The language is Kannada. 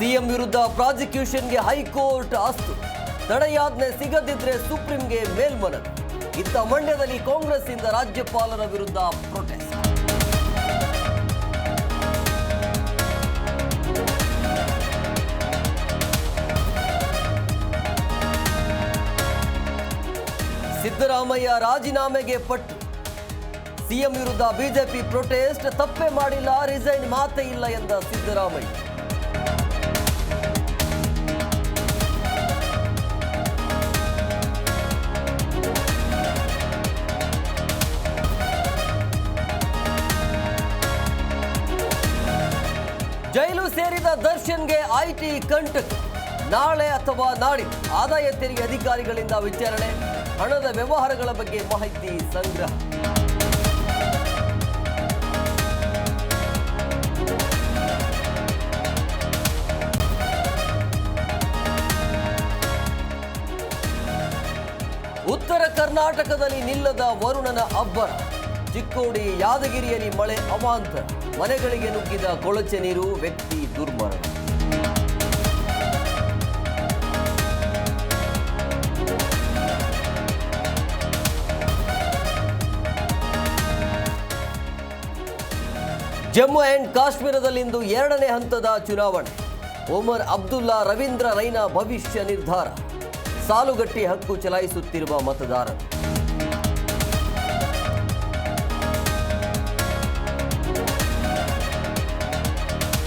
ಸಿಎಂ ವಿರುದ್ಧ ಪ್ರಾಸಿಕ್ಯೂಷನ್ಗೆ ಹೈಕೋರ್ಟ್ ಅಸ್ತು ತಡೆಯಾಜ್ಞೆ ಸಿಗದಿದ್ರೆ ಸುಪ್ರೀಂಗೆ ಮೇಲ್ಮನವಿ. ಇತ್ತ ಮಂಡ್ಯದಲ್ಲಿ ಕಾಂಗ್ರೆಸ್ಸಿಂದ ರಾಜ್ಯಪಾಲರ ವಿರುದ್ಧ ಪ್ರೊಟೆಸ್ಟ್ ಸಿದ್ದರಾಮಯ್ಯ ರಾಜೀನಾಮೆಗೆ ಪಟ್ಟು. ಸಿಎಂ ವಿರುದ್ಧ ಬಿಜೆಪಿ ಪ್ರೊಟೆಸ್ಟ್ ತಪ್ಪೇ ಮಾಡಿಲ್ಲ ರಿಸೈನ್ ಮಾತೇ ಇಲ್ಲ ಎಂದ ಸಿದ್ದರಾಮಯ್ಯ. ಜೈಲು ಸೇರಿದ ದರ್ಶನ್ಗೆ ಐಟಿ ಕಂಟಕ ನಾಳೆ ಅಥವಾ ನಾಳೆ ಆದಾಯ ತೆರಿಗೆ ಅಧಿಕಾರಿಗಳಿಂದ ವಿಚಾರಣೆ, ಹಣದ ವ್ಯವಹಾರಗಳ ಬಗ್ಗೆ ಮಾಹಿತಿ ಸಂಗ್ರಹ. ಉತ್ತರ ಕರ್ನಾಟಕದಲ್ಲಿ ನಿಲ್ಲದ ವರುಣನ ಅಬ್ಬರ. ಚಿಕ್ಕೋಡಿ ಯಾದಗಿರಿಯಲ್ಲಿ ಮಳೆ ಅವಾಂತರ ಮನೆಗಳಿಗೆ ನುಗ್ಗಿದ ಕೊಳಚೆ ನೀರು, ವ್ಯಕ್ತಿ ದುರ್ಮರಣ. ಜಮ್ಮು ಅಂಡ್ ಕಾಶ್ಮೀರದಲ್ಲಿಂದು ಎರಡನೇ ಹಂತದ ಚುನಾವಣೆ. ಒಮರ್ ಅಬ್ದುಲ್ಲಾ ರವೀಂದ್ರ ರೈನಾ ಭವಿಷ್ಯ ನಿರ್ಧಾರ. ಸಾಲುಗಟ್ಟಿ ಹಕ್ಕು ಚಲಾಯಿಸುತ್ತಿರುವ ಮತದಾರರು.